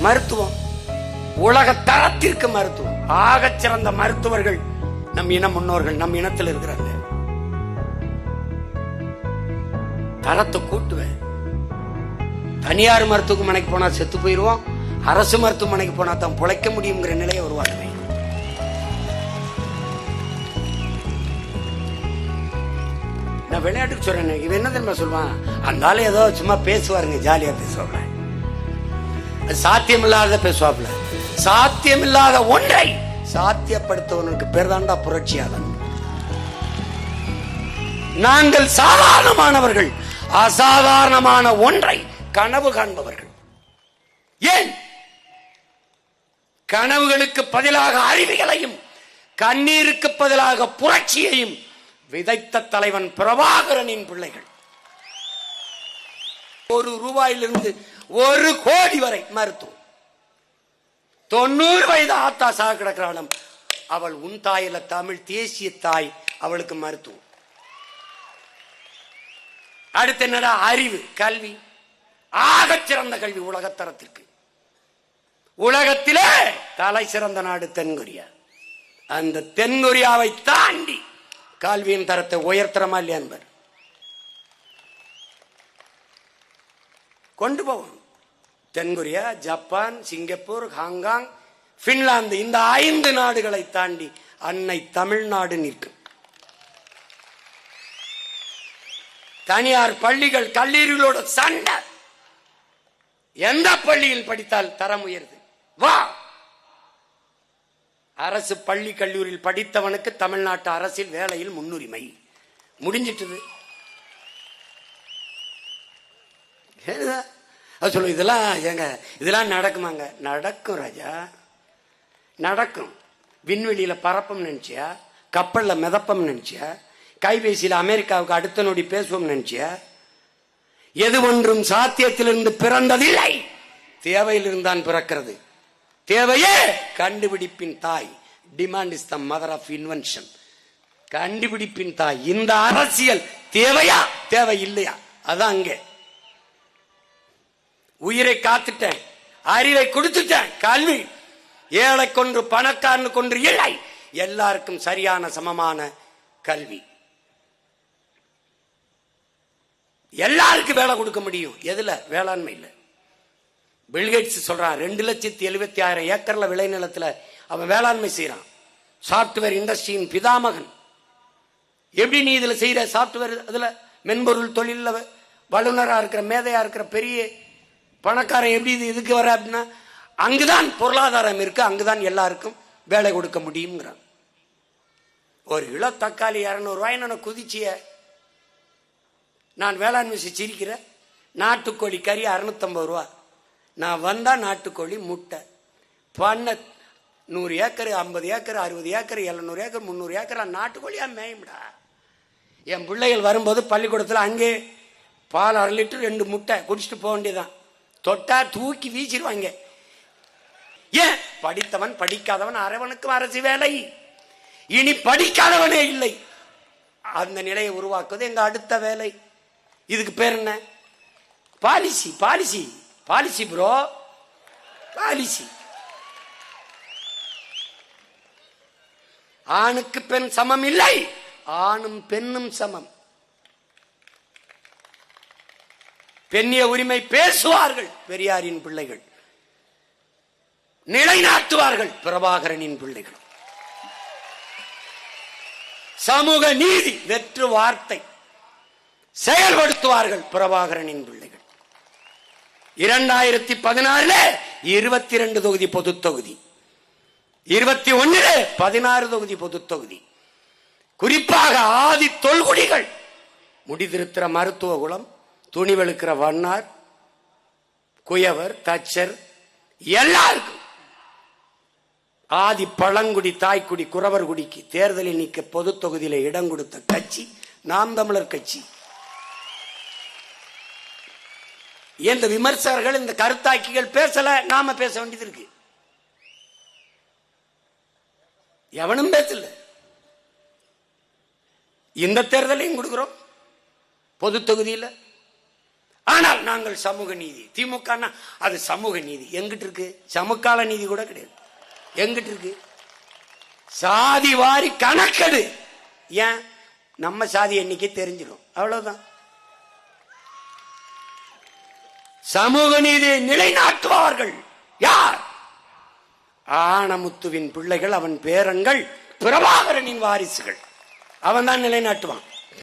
மருத்துவம். உலக தரத்திற்கு மருத்துவம். ஆகச் சிறந்த மருத்துவர்கள் நம் இன முன்னோர்கள் நம் இனத்தில் இருக்கிறாங்க. தரத்தை கூட்டுவேன். தனியார் மருத்துவமனைக்கு போனா செத்து போயிருவோம். அரசு மருத்துவமனைக்கு போனா தான் பிழைக்க முடியுங்கிற நிலையை உருவாக்குவேன். நான் விளையாட்டுக்கு சொல்றேன் இவன் என்ன தெரியுமா சொல்லுவான் அந்த ஏதோ சும்மா பேசுவாருங்க ஜாலியா பேசுவாங்க சாத்தியமில்லாத பேசுவாப்ல சாத்தியமில்லாத ஒன்றை சாத்தியப்படுத்துவனுக்கு பேர் தாண்டா புரட்சியாளன் நாங்கள் சாதாரணமானவர்கள் அசாதாரணமான ஒன்றை கனவு காண்பவர்கள். ஏன்? கனவுகளுக்கு பதிலாக அறிவிகளையும் கண்ணீருக்கு பதிலாக புரட்சியையும் விதைத்த தலைவன் பிரபாகரனின் பிள்ளைகள். ஒரு ரூபாயிலிருந்து ஒரு கோடி வரை மருத்துவம். தொண்ணூறு வயது ஆத்தா சாக கிடக்கிறாளும் அவள் உன் தாயில தமிழ் தேசிய தாய் அவளுக்கு மருத்துவம். அடுத்து என்னடா? அறிவு கல்வி. ஆக சிறந்த கல்வி உலகத்தரத்திற்கு உலகத்திலே தலை சிறந்த நாடு தென்கொரியா. அந்த தென்கொரியாவை தாண்டி கல்வியின் தரத்தை உயர்த்தரமா இல்லையா என்பர்? கொண்டு போவோம். தென்கொரியா ஜப்பான் சிங்கப்பூர் ஹாங்காங் பின்லாந்து இந்த ஐந்து நாடுகளை தாண்டி அன்னை தமிழ்நாடு நிற்கும். தனியார் பள்ளிகள் கல்லூரிகளோட சண்டை. எந்த பள்ளியில் படித்தால் தரம் உயருது? வா! அரசு பள்ளி கல்லூரியில் படித்தவனுக்கு தமிழ்நாட்டு அரசில் வேலையில் முன்னுரிமை. முடிஞ்சிட்டது. ஏதா? அது சொல்லுவோம் இதெல்லாம் ஏங்க இதெல்லாம் நடக்குமாங்க? நடக்கும் ராஜா. நடக்கும். விண்வெளியில் பறப்பம் நினச்சியா? கப்பலில் மிதப்பம் நினச்சியா? கைபேசியில் அமெரிக்காவுக்கு அடுத்த நொடி பேசுவோம் நினச்சியா? எது ஒன்றும் சாத்தியத்திலிருந்து பிறந்ததில்லை. தேவையிலிருந்தான் பிறக்கிறது. தேவையே கண்டுபிடிப்பின் தாய். Demand is the mother of invention கண்டுபிடிப்பின் தாய். இந்த அரசியல் தேவையா? தேவை இல்லையா அதான் அங்கே. உயிரை காத்துட்டேன். அறிவை கொடுத்துட்டேன். கல்வி. ஏழை கொன்று பணக்காரனு கொன்று இல்லை. எல்லாருக்கும் சரியான சமமான கல்வி. எல்லாருக்கும் வேலை கொடுக்க முடியும். எதுல? வேளாண்மை இல்லை. பில்கேட்ஸ் சொல்றான் ரெண்டு லட்சத்தி எழுபத்தி ஆயிரம் ஏக்கர்ல விளைநிலத்துல அவன் வேளாண்மை செய்யறான் சாப்ட்வேர் இண்டஸ்ட்ரியின் பிதாமகன். எப்படி நீ இதுல செய்யற சாப்ட்வேர் அதுல மென்பொருள் தொழில வல்லுநரா இருக்கிற மேதையா இருக்கிற பெரிய பணக்காரன் எப்படி இது இதுக்கு வர அப்படின்னா அங்குதான் பொருளாதாரம் இருக்கு அங்குதான் எல்லாருக்கும் வேலை கொடுக்க முடியுங்கிறான் ஒரு கிலோ தக்காளி இரநூறு நான் குதிச்சிய? நான் வேளாண்மை சிரிக்கிறேன் நாட்டுக்கோழி கறி அறுநூத்தம்பது ரூபா. நான் வந்தால் நாட்டுக்கோழி முட்டை. பண்ண நூறு ஏக்கர் ஐம்பது ஏக்கர் அறுபது ஏக்கர் எழுநூறு ஏக்கர் முந்நூறு ஏக்கர் நாட்டுக்கோழியாக மேயும்டா. என் பிள்ளைகள் வரும்போது பள்ளிக்கூடத்தில் அங்கே பால் அரை லிட்டர் ரெண்டு முட்டை குடிச்சிட்டு போக வேண்டியதான் தொட்டா தூக்கி வீசிடுவாங்க. ஏன்? படித்தவன் படிக்காதவன் அரவனுக்கும் அரசு வேலை. இனி படிக்காதவனே இல்லை. அந்த நிலையை உருவாக்குவது எங்க அடுத்த வேலை. இதுக்கு பேர் என்ன? Policy policy policy bro policy. ஆணுக்கு பெண் சமம் இல்லை. ஆணும் பெண்ணும் சமம். பெண்ணிய உரிமை பேசுவார்கள் பெரியாரின் பிள்ளைகள். நிலைநாட்டுவார்கள் பிரபாகரனின் பிள்ளைகள். சமூக நீதி வெற்று வார்த்தை செயல்படுத்துவார்கள் பிரபாகரனின் பிள்ளைகள். இரண்டாயிரத்தி பதினாறுல இருபத்தி ரெண்டு தொகுதி பொது தொகுதி இருபத்தி ஒண்ணுல பதினாறு தொகுதி பொது தொகுதி குறிப்பாக ஆதி தொல்குடிகள் முடிதிருத்திர மருத்துவ துணி வெளுக்கிற வண்ணார் குயவர் தச்சர் எல்லாருக்கும். ஆதி பழங்குடி தாய்க்குடி குறவர் குடிக்கு தேர்தலில் நிற்க பொது தொகுதியில இடம் கொடுத்த கட்சி நாம் தமிழர் கட்சி. இந்த விமர்சகர்கள் இந்த கருத்தாக்கிகள் பேசல நாம பேச வேண்டியது இருக்கு. எவனும் பேசல. இந்த தேர்தலையும் கொடுக்கிறோம். பொது தொகுதியில் ஆனால் நாங்கள் சமூக நீதி. திமுக அது சமூக நீதி. எங்கிட்டு இருக்கு? சமுக்கால நீதி கூட கிடையாது. எங்கிட்டு இருக்கு? சாதி வாரி கணக்கெடு. ஏன்? நம்ம சாதி எண்ணிக்கை தெரிஞ்சிடும் அவ்வளவுதான். சமூக நீதியை நிலைநாட்டுவார்கள் யார்? ஆனமுத்துவின் பிள்ளைகள் அவன் பேரன்கள் பிரபாகரனின் வாரிசுகள். அவன் தான் நிலைநாட்டுவான்.